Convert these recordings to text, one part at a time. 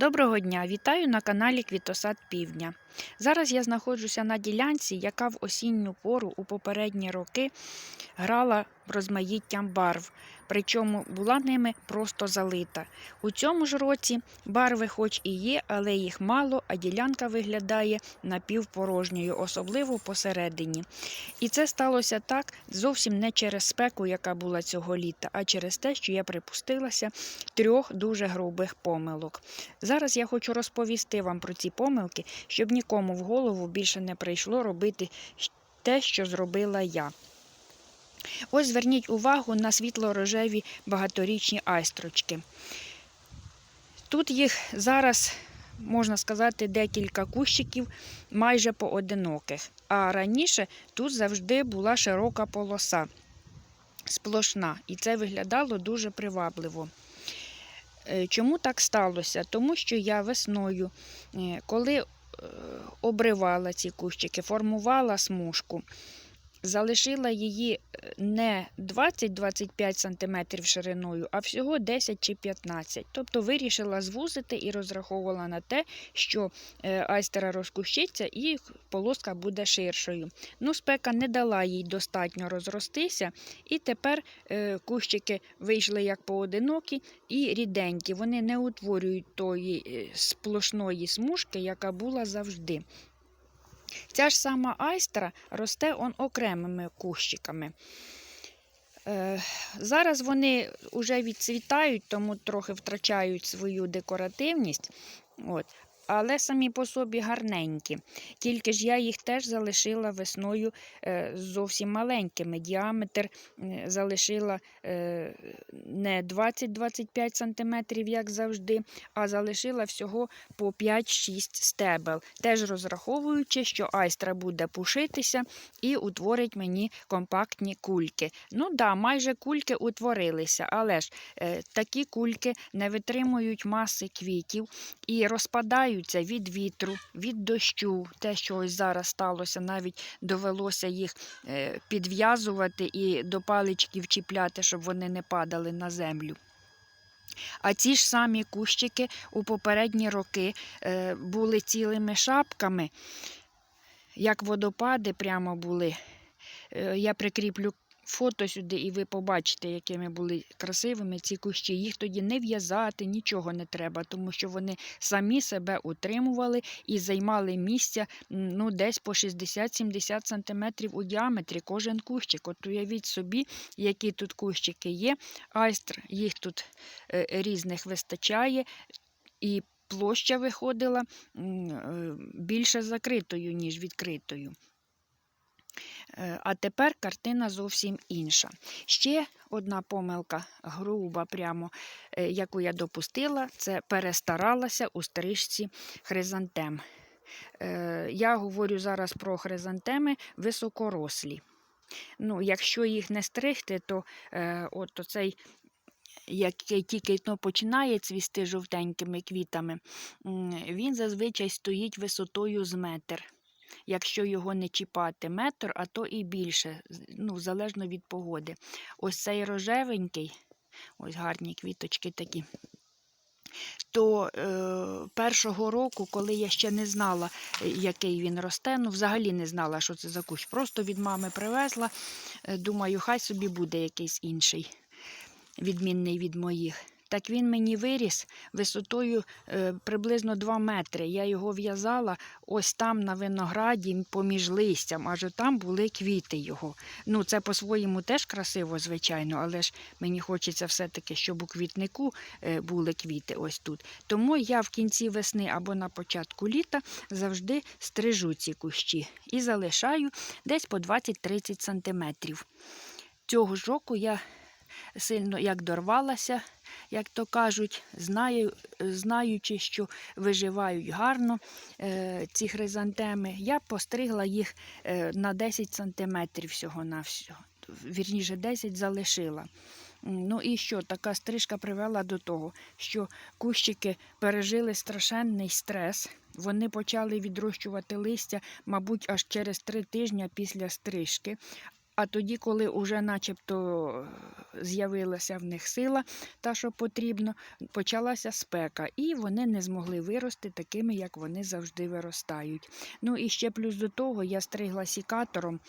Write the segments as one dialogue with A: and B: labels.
A: Доброго дня! Вітаю на каналі Квітосад Півдня. Зараз я знаходжуся на ділянці, яка в осінню пору у попередні роки грала розмаїттям барв, причому була ними просто залита. У цьому ж році барви хоч і є, але їх мало, а ділянка виглядає напівпорожньою, особливо посередині. І це сталося так зовсім не через спеку, яка була цього літа, а через те, що я припустилася трьох дуже грубих помилок. Зараз я хочу розповісти вам про ці помилки, щоб нікому в голову більше не прийшло робити те, що зробила я. Ось зверніть увагу на світло-рожеві багаторічні айстрочки. Тут їх зараз, можна сказати, декілька кущиків, майже поодиноких. А раніше тут завжди була широка полоса, сплошна, і це виглядало дуже привабливо. Е, Чому так сталося? Тому що я весною, е, коли обривала ці кущики, формувала смужку, залишила її не 20-25 см шириною, а всього 10 чи 15 Тобто вирішила звузити і розраховувала на те, що айстера розкущиться і полоска буде ширшою. Ну, Спека не дала їй достатньо розростися, і тепер кущики вийшли як поодинокі і ріденькі. Вони не утворюють тої сплошної смужки, яка була завжди. Ця ж сама айстра росте он окремими кущиками. Е, зараз вони вже відцвітають, тому трохи втрачають свою декоративність. От. Але самі по собі гарненькі. Тільки ж я їх теж залишила весною е, зовсім маленькими. Діаметр е, залишила е, не 20-25 см, як завжди, а залишила всього по 5-6 стебел. Теж розраховуючи, що айстра буде пушитися і утворить мені компактні кульки. Ну да, майже кульки утворилися, але ж такі кульки не витримують маси квітів і розпадають від вітру, від дощу. Те, що ось зараз сталося, навіть довелося їх підв'язувати і до паличків чіпляти, щоб вони не падали на землю. А ці ж самі кущики у попередні роки були цілими шапками, як водопади прямо були. Я прикріплю фото сюди, і ви побачите, якими були красивими ці кущі. Їх тоді не в'язати, нічого не треба, тому що вони самі себе утримували і займали місця ну, десь по 60-70 см у діаметрі кожен кущик. От уявіть собі, які тут кущики є. Айстр, їх тут е, різних вистачає. і Площа виходила е, більше закритою, ніж відкритою. Е, а тепер картина зовсім інша. Ще одна помилка, груба, прямо, е, яку я допустила, це перестаралася у стрижці хризантем. Е, я говорю зараз про хризантеми високорослі. Ну, Якщо їх не стригти, то от оцей який тільки ну, починає цвісти жовтенькими квітами, він зазвичай стоїть висотою з метр якщо його не чіпати метр, а то і більше, ну, залежно від погоди. Ось цей рожевенький, ось гарні квіточки такі. То е, першого року, коли я ще не знала, який він росте, ну взагалі не знала, що це за кущ. Просто від мами привезла. Е, думаю, хай собі буде якийсь інший, відмінний від моїх. Так він мені виріс висотою е, приблизно 2 метри. Я його в'язала ось там на винограді поміж листям, аж там були квіти його. Ну, Це по-своєму теж красиво, звичайно, але ж мені хочеться все-таки, щоб у квітнику е, були квіти ось тут. Тому я в кінці весни або на початку літа завжди стрижу ці кущі і залишаю десь по 20-30 сантиметрів. Цього ж року я сильно як дорвалася, як то кажуть, знаю, знаючи, що виживають гарно е, ці хризантеми, я постригла їх е, на 10 сантиметрів всього на всього. Вірніше, 10 залишила. Ну і що, така стрижка привела до того, що кущики пережили страшенний стрес. Вони почали відрощувати листя, мабуть, аж через три тижні після стрижки. А тоді, коли вже начебто з'явилася в них сила, та що потрібно, почалася спека, і вони не змогли вирости такими, як вони завжди виростають. Ну і ще плюс до того я стригла сікатором.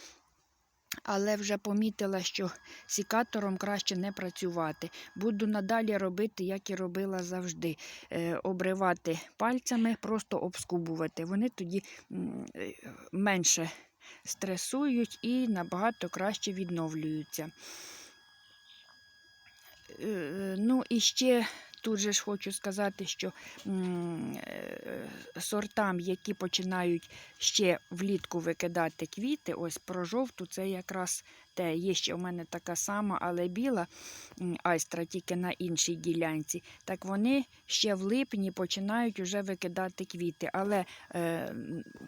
A: Але вже помітила, що сікатором краще не працювати. Буду надалі робити, як і робила завжди. Е, обривати пальцями, просто обскубувати. Вони тоді е, менше стресують і набагато краще відновлюються. Е, Ну і ще тут же ж хочу сказати, що е, сортам, які починають ще влітку викидати квіти, ось про жовту, це якраз те. Є ще у мене така сама, але біла айстра, тільки на іншій ділянці. Так вони ще в липні починають уже викидати квіти. Але е,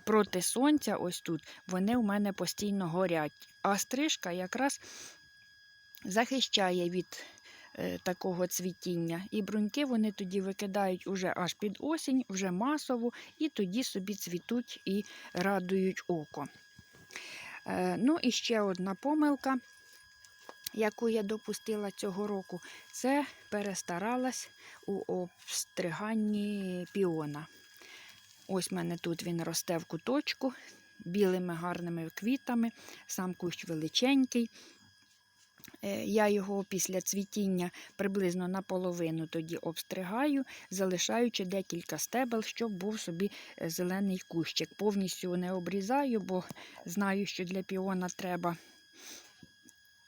A: проти сонця, ось тут, вони у мене постійно горять. А стрижка якраз захищає від такого цвітіння. І бруньки вони тоді викидають уже аж під осінь, вже масово, і тоді собі цвітуть і радують око. Е, Ну і ще одна помилка, яку я допустила цього року, це перестаралась у обстриганні піона. Ось в мене тут він росте в куточку білими гарними квітами, сам кущ величенький. Е, Я його після цвітіння приблизно наполовину тоді обстригаю, залишаючи декілька стебел, щоб був собі е, зелений кущик. Повністю не обрізаю, бо знаю, що для піона треба,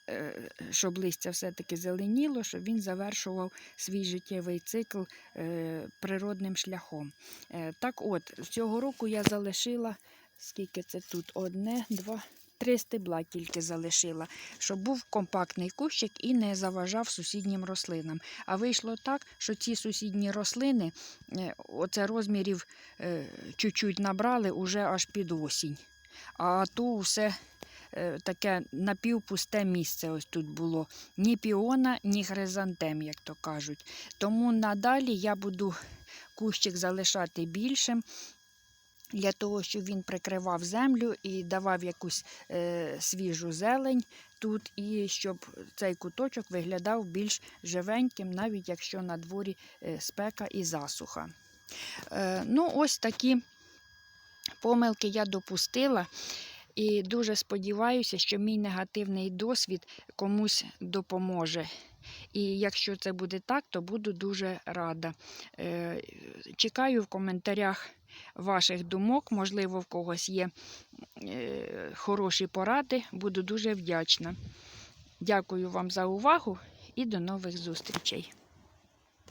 A: е, щоб листя все-таки зеленіло, щоб він завершував свій життєвий цикл природним шляхом. Так от, цього року я залишила, скільки це тут? Одне, два. Три стебла тільки залишила, щоб був компактний кущик і не заважав сусіднім рослинам. А вийшло так, що ці сусідні рослини, е, оце розмірів е, чуть-чуть набрали уже аж під осінь. А то все е, таке напівпусте місце ось тут було. Ні піона, ні хризантем, як то кажуть. Тому надалі я буду кущик залишати більшим для того, щоб він прикривав землю і давав якусь е, свіжу зелень тут, і щоб цей куточок виглядав більш живеньким, навіть якщо на дворі е, спека і засуха. Е, ну, ось такі помилки я допустила. І дуже сподіваюся, що мій негативний досвід комусь допоможе. І якщо це буде так, то буду дуже рада. Е, Чекаю в коментарях ваших думок, можливо, в когось є е, хороші поради. Буду дуже вдячна. Дякую вам за увагу і до нових зустрічей.